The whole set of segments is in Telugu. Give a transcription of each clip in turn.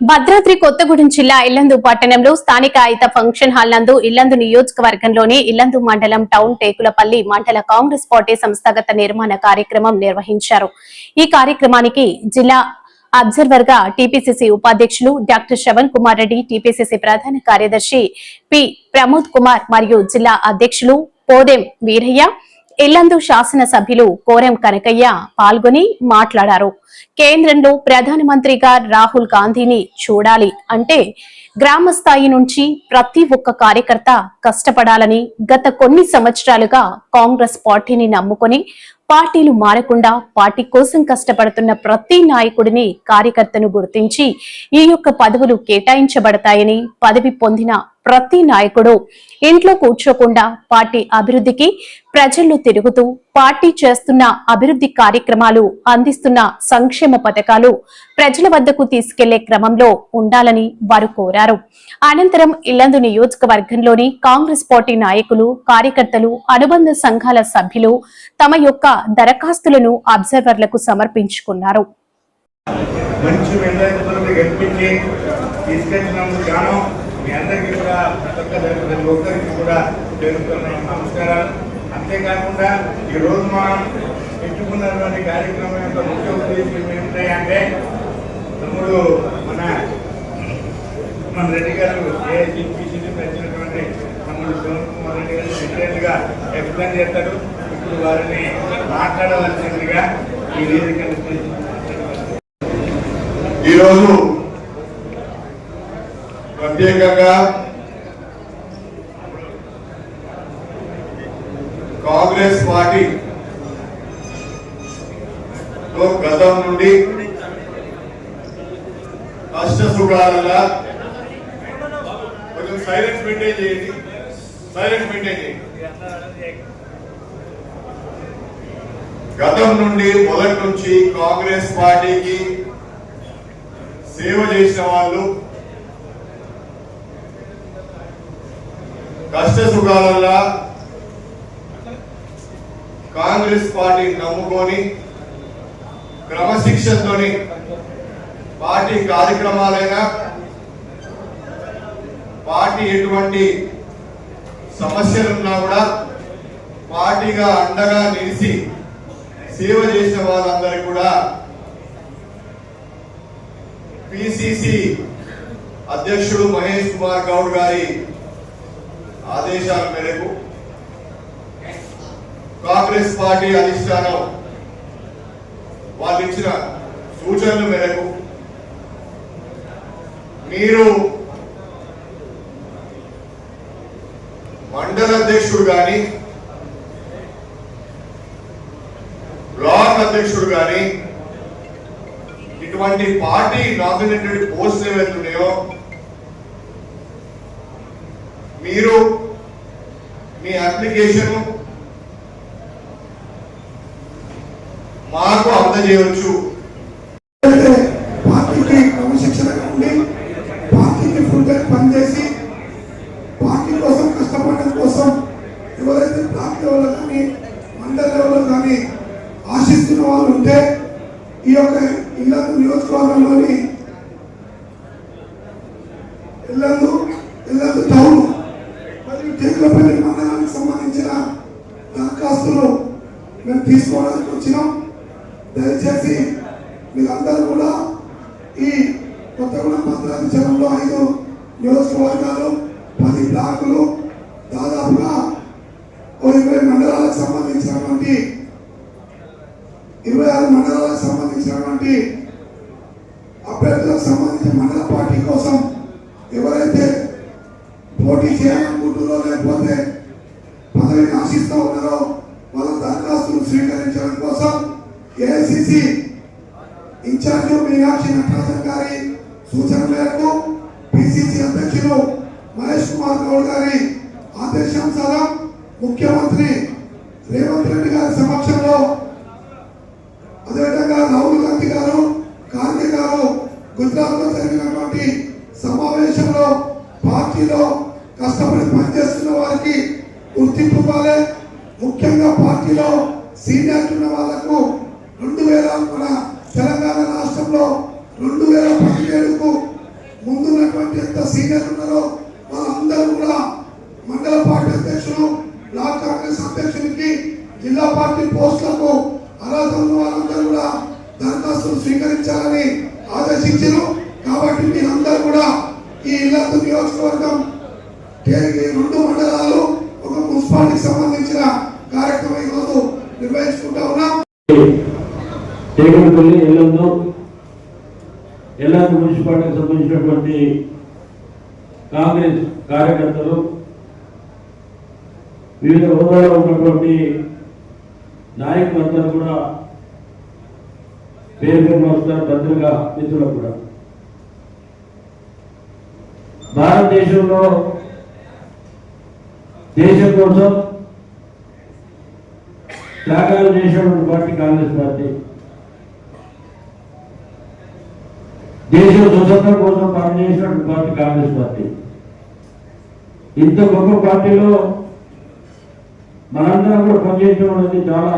భద్రాద్రి కొత్తగూడెం జిల్లా ఇల్లందు పట్టణంలో స్థానిక ఆయుత ఫంక్షన్ హాల్ నందు ఇల్లందు నియోజకవర్గంలోని ఇల్లందు మండలం టౌన్ టేకులపల్లి మండల కాంగ్రెస్ పార్టీ సంస్థాగత నిర్మాణ కార్యక్రమం నిర్వహించారు. ఈ కార్యక్రమానికి జిల్లా అబ్జర్వర్గా టీపీసీసీ ఉపాధ్యక్షులు డాక్టర్ శ్రవణ్ కుమార్ రెడ్డి టీపీసీసీ ప్రధాన కార్యదర్శి పి ప్రమోద్ కుమార్ మరియు జిల్లా అధ్యక్షులు పోదెం వీరయ్య ఇల్లందు శాసన సభ్యులు కనకయ్య పాల్గొని మాట్లాడారు. కేంద్రంలో ప్రధానమంత్రిగా రాహుల్ గాంధీని చూడాలి అంటే గ్రామ స్థాయి నుంచి ప్రతి ఒక్క కార్యకర్త కష్టపడాలని గత కొన్ని సంవత్సరాలుగా కాంగ్రెస్ పార్టీని నమ్ముకొని పార్టీలు మారకుండా పార్టీ కోసం కష్టపడుతున్న ప్రతి నాయకుడిని కార్యకర్తను గుర్తించి ఈ యొక్క పదవులు కేటాయించబడతాయని పదవి పొందిన ప్రతి నాయకుడు ఇంట్లో కూర్చోకుండా పార్టీ అభివృద్ధికి ప్రజల్లో తిరుగుతూ పార్టీ చేస్తున్న అభివృద్ధి కార్యక్రమాలు అందిస్తున్న సంక్షేమ పథకాలు ప్రజల వద్దకు తీసుకెళ్ళే క్రమంలో ఉండాలని వారు కోరారు. అనంతరం ఇల్లందు నియోజకవర్గంలోని కాంగ్రెస్ పార్టీ నాయకులు కార్యకర్తలు అనుబంధ సంఘాల సభ్యులు తమ యొక్క దరఖాస్తులను అబ్జర్వర్లకు సమర్పించుకున్నారు. మంచి మెజారిటీతో గెలిపించి తీసుకెళ్ళినందుకు గాను మీ అందరికీ కూడా ప్రతి ఒక్క ప్రతి ఒక్కరికి కూడా జరుగుతున్న నమస్కారాలు అంతేకాకుండా ఈరోజు మనం పెట్టుకున్నటువంటి కార్యక్రమం యొక్క ముఖ్య ఉద్దేశం ఏమిటంటే తమ్ముడు మన మన రెడ్డి గారు ఏఐసిపిసిని పెంచినటువంటి తమ్ముడు శివన్ కుమార్ రెడ్డి గారు డీటెయిల్ ఎక్స్ప్లెయిన్ చేస్తారు ఇప్పుడు వారిని మాట్లాడవలసిందిగా ఈ వేదికను ఈరోజు ప్రత్యేకంగా కాంగ్రెస్ పార్టీ గతం నుండి కష్ట సుఖాలుగా కొంచెం సైలెన్స్ మెయింటైన్ చేయండి. సైలెన్స్ మెయింటైన్ చేయండి. గతం నుండి మొదటి నుంచి కాంగ్రెస్ పార్టీకి సేవ చేసిన వాళ్ళు కష్ట సుఖాలలో కాంగ్రెస్ పార్టీని నమ్ముకొని క్రమశిక్షణతో పార్టీ కార్యక్రమాలైనా పార్టీ ఎటువంటి సమస్యలున్నా కూడా పార్టీగా అండగా నిలిచి సేవ చేసిన వాళ్ళందరికీ కూడా పిసిసి అధ్యక్షుడు మహేష్ కుమార్ గౌడ్ గారి ఆదేశాల మేరకు కాంగ్రెస్ పార్టీ అధిష్టానం వాళ్ళు ఇచ్చిన సూచనల మేరకు మీరు మండల అధ్యక్షుడు కానీ బ్లాక్ అధ్యక్షుడు కానీ ఇటువంటి పార్టీ నామినేటెడ్ పోస్ట్ ఏవైతున్నాయో మీరు మీ అప్లికేషన్ మాకు అందజేయవచ్చు పార్టీకి క్రమశిక్షణగా ఉండి పార్టీకి ఫుల్ టైం పనిచేసి పార్టీ కోసం కష్టపడడం కోసం ఎవరైతే బ్లాక్ లెవెల్లో కానీ మండల లెవెల్లో కానీ ఆశిస్తున్న వాళ్ళు ఉంటే ఈ యొక్క ఇల్లందు నియోజకవర్గంలోని ఇల్లందు ఇల్లందు టౌన్ మరియు టేకులపల్లి మండలానికి సంబంధించిన దరఖాస్తులు మేము తీసుకోవడానికి వచ్చినాం. దయచేసి మీరందరూ కూడా ఈ కొత్తగూడెం భద్రాద్రి జిల్లాలో ఐదు నియోజకవర్గాలు పది బ్లాకులు దాదాపుగా ఇరవై మండలాలకు సంబంధించినటువంటి ఇరవై ఆరు మండలాలకు సంబంధించినటువంటి అభ్యర్థులకు సంబంధించిన మండల పార్టీ కోసం ఎవరైతే పోటీ చేయాలనుకుంటున్నారో లేకపోతే పదవిని ఆశిస్తూ ఉన్నారో ఏఐసిసి ఇన్ఛార్జ్ మీనాక్షి నటరాజన్ గారి సూచన మేరకు పిసిసి అధ్యక్షులు మహేష్ కుమార్ గౌడ్ గారి ఆదేశానుసారం ముఖ్యమంత్రి రేవంత్ రెడ్డి గారి సమక్షంలో అదేవిధంగా రాహుల్ గాంధీ గారు గాంధీ గారు గుజరాత్లో జరిగినటువంటి సమావేశంలో పార్టీలో కష్టపడి పనిచేస్తున్న వారికి గుర్తింపు ఇవ్వాలి. ముఖ్యంగా పార్టీలో సీనియర్ ఉన్న వాళ్ళకు రెండు వేల మన తెలంగాణ రాష్ట్రంలో రెండు వేల పదిహేడుకు ఉన్నటువంటి ఎంత సీనియర్ ఉన్నారో వాళ్ళందరూ కూడా మండల పార్టీ అధ్యక్షులు బ్లాక్ కాంగ్రెస్ అధ్యక్షునికి జిల్లా పార్టీ పోస్టులకు అర్హత ఉన్న వాళ్ళందరూ కూడా దరఖాస్తులు స్వీకరించాలని ఆదేశించారు. కాబట్టి మీరందరూ కూడా ఈ ఇల్లందు నియోజకవర్గం రెండు మండలాలు ఒక మున్సిపాలిటీకి సంబంధించిన కార్యక్రమం ఈరోజు నిర్వహించుకుంటా ఉన్నాం. టేకలపల్లి ఎల్లందు ఎల్లందు మున్సిపాలిటీకి సంబంధించినటువంటి కాంగ్రెస్ కార్యకర్తలు వివిధ హోదాలో ఉన్నటువంటి నాయకులందరూ కూడా పేరు పేరు వస్తారు భద్రగా మిత్రులకు కూడా. భారతదేశంలో దేశం కోసం త్యాగాలు చేసినటువంటి పార్టీ కాంగ్రెస్ పార్టీ. దేశ స్వతంత్రం కోసం పనిచేసినటువంటి పార్టీ కాంగ్రెస్ పార్టీ. ఇంత గొప్ప పార్టీలో మనందరం కూడా పనిచేయడం అనేది చాలా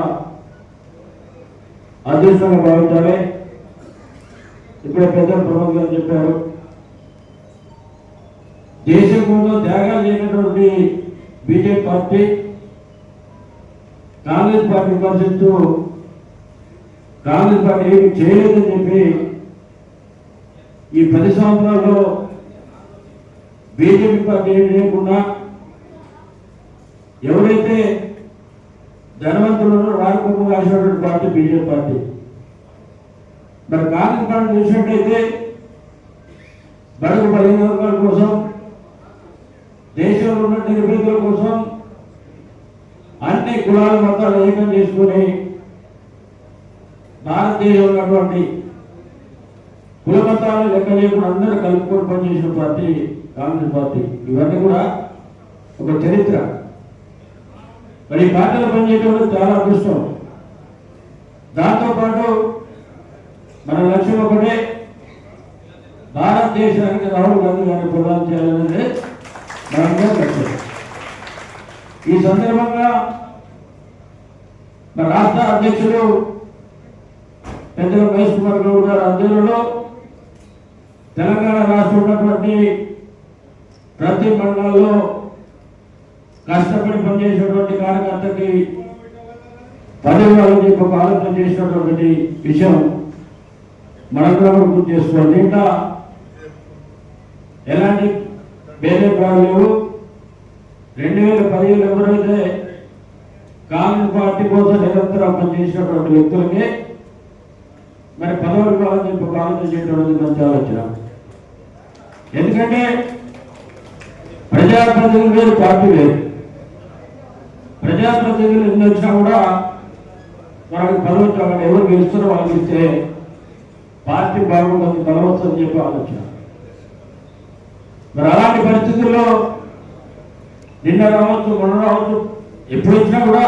అదృష్టంగా భావించాలి. ఇప్పుడే పెద్ద ప్రమోద్ గారు చెప్పారు. దేశం కోసం త్యాగాలు చేసినటువంటి బీజేపీ పార్టీ కాంగ్రెస్ పార్టీ విమర్శిస్తూ కాంగ్రెస్ పార్టీ ఏమి చేయలేదని చెప్పి ఈ పది సంవత్సరాల్లో బీజేపీ పార్టీ లేకుండా ఎవరైతే ధనవంతులను రాకపోకుండా రాసినటువంటి పార్టీ బీజేపీ పార్టీ. మరి కాంగ్రెస్ పార్టీ చూసినట్టయితే బడుగు పదిహేను వర్గాల కోసం దేశంలో ఉన్న నిరుపేదల కోసం అన్ని కులాల మతాలు ఏకం చేసుకుని భారతదేశంలో ఉన్నటువంటి కులమతాలు లెక్క లేకుండా అందరూ కలుపుకొని పనిచేసిన పార్టీ కాంగ్రెస్ పార్టీ. ఇవన్నీ కూడా ఒక చరిత్ర. మరి ఈ పార్టీలో పనిచేయడం చాలా అదృష్టం. దాంతోపాటు మన లక్ష్యం ఒకటే భారతదేశానికి రాహుల్ గాంధీ గారిని ప్రదానం చేయాలనేది మనందరం లక్ష్యం. ఈ సందర్భంగా మన రాష్ట్ర అధ్యక్షుడు పెద్దల మహేష్ కుమార్ గౌడ్ గారి ఆధ్వర్యంలో తెలంగాణ రాష్ట్రం ఉన్నటువంటి ప్రతి మండలంలో కష్టపడి పనిచేసినటువంటి కార్యకర్తకి పదివేలు చెప్పి ఒక ఆలోచన చేసినటువంటి విషయం మనందరం కూడా గుర్తు చేసుకోవాలి. ఇంకా ఎలాంటి భేదభావాలు లేవు. రెండు వేల పదిహేను ఎవరైతే కాంగ్రెస్ పార్టీ కోసం నిరంతరం పనిచేసినటువంటి వ్యక్తులకి మరి పదవులు కావాలని చెప్పి ఒక ఆలోచన చేయడం మంచి ఆలోచన ఎందుకంటే ప్రజాప్రతినిధులు వేరు పార్టీ వేరు ప్రజాప్రతినిధులు ఎన్ని వచ్చినా కూడా మనకి పదవి ఎవరు గెలుస్తున్న వాళ్ళు ఇస్తే పార్టీ బాగుంటుంది బలవచ్చని చెప్పి ఆలోచన. మరి అలాంటి పరిస్థితుల్లో నిన్న రావచ్చు మొన్న రావచ్చు ఎప్పుడు వచ్చినా కూడా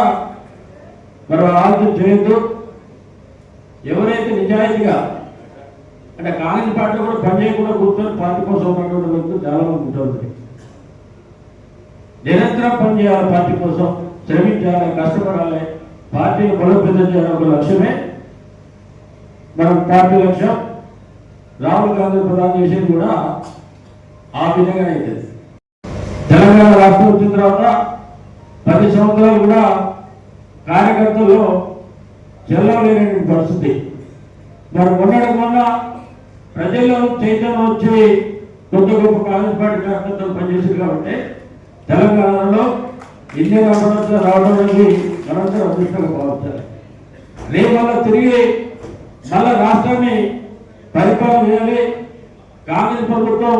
మరి ఆలోచన చేయొద్దు. ఎవరైతే నిజాయితీగా అంటే కాలేజ్ పాటలు కూడా ప్రమేయం కూడా కూర్చొని పార్టీ కోసం ఉన్నటువంటి వ్యక్తులు చాలా మంది ఉంటుంది నిరంతరం పనిచేయాలి పార్టీ కోసం శ్రమించాలి కష్టపడాలి పార్టీని బలోపేతం చేయాలి ఒక లక్ష్యమే. మనం పార్టీ లక్ష్యం రాహుల్ గాంధీ ప్రధాని చేసేది కూడా ఆ విధంగా అయితే. తెలంగాణ రాష్ట్రం వచ్చిన తర్వాత పది సంవత్సరాలు కూడా కార్యకర్తలు చెల్లవలేని పరిస్థితి. మరి మొన్నటి మొన్న ప్రజల్లో చైతన్యం వచ్చి కొత్త గొప్ప కాంగ్రెస్ పార్టీ కార్యకర్తలు పనిచేసింది కాబట్టి తెలంగాణలో ఇండియన్ అభివృద్ధి రావడం అనేది మనందరం అదృష్టంగా భావించాలి. రేపు మళ్ళా తిరిగి మళ్ళా రాష్ట్రాన్ని పరిపాలన చేయాలి. కాంగ్రెస్ ప్రభుత్వం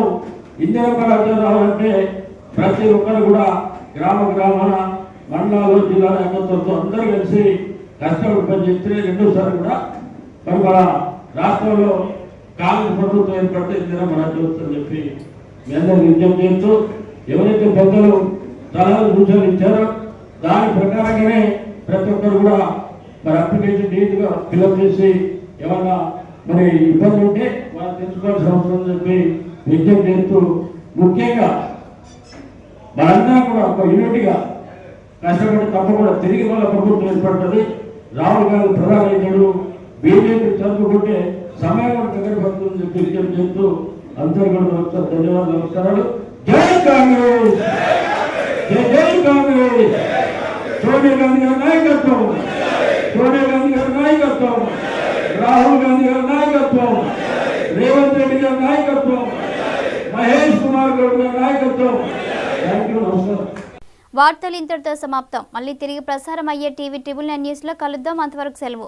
ఇండియన్ రాజ్యం రావాలంటే ప్రతి ఒక్కరు కూడా గ్రామ గ్రామాల మండలాలు జిల్లాల అధికారులతో అందరూ కలిసి కష్టపడి పనిచేస్తే రెండోసారి కూడా మరి మన రాష్ట్రంలో కాంగ్రెస్ ప్రభుత్వం ఏర్పడితే ఇద్దరం మన చూస్తుందని చెప్పి మీ అందరికీ విజ్ఞప్తి చేస్తూ ఎవరైతే పెద్దలు సలహాలు సూచనలు ఇచ్చారో దాని ప్రకారంగానే ప్రతి ఒక్కరు కూడా మరి అప్లికేషన్ నీట్గా ఫిల్అప్ చేసి ఏమన్నా మరి ఇబ్బంది ఉంటే వాళ్ళు తెలుసుకోవాల్సిన అవసరం ఉందని చెప్పి విజ్ఞప్తి చేస్తూ ముఖ్యంగా మనందరం కూడా ఒక యూనిట్గా కష్టపడి తప్పకుండా తిరిగి వాళ్ళ ప్రభుత్వం ఏర్పడుతుంది. రాహుల్ గాంధీ ప్రధాని అయినాడు బీజేపీ చదువుకుంటే సమయం కూడా దగ్గర పడుతుందని చెప్పి విజ్ఞప్తి చేస్తూ అందరూ కూడా నమస్కారం ధన్యవాదాలు నమస్కారాలు. జై కాంగ్రెస్! జై జై కాంగ్రెస్! సోనియా గాంధీ గారి నాయకత్వం! సోనియా గాంధీ గారి నాయకత్వం! రాహుల్ గాంధీ గారి నాయకత్వం! రేవంత్ రెడ్డి గారి నాయకత్వం! మహేష్ కుమార్ గౌడ్ గారి నాయకత్వం! థ్యాంక్ యూ నమస్కారం. వార్తలు ఇంతటితో సమాప్తం. మళ్ళీ తిరిగి ప్రసారం అయ్యే టీవీ ట్రిబుల్ నైన్ న్యూస్లో కలుద్దాం. అంతవరకు సెలవు.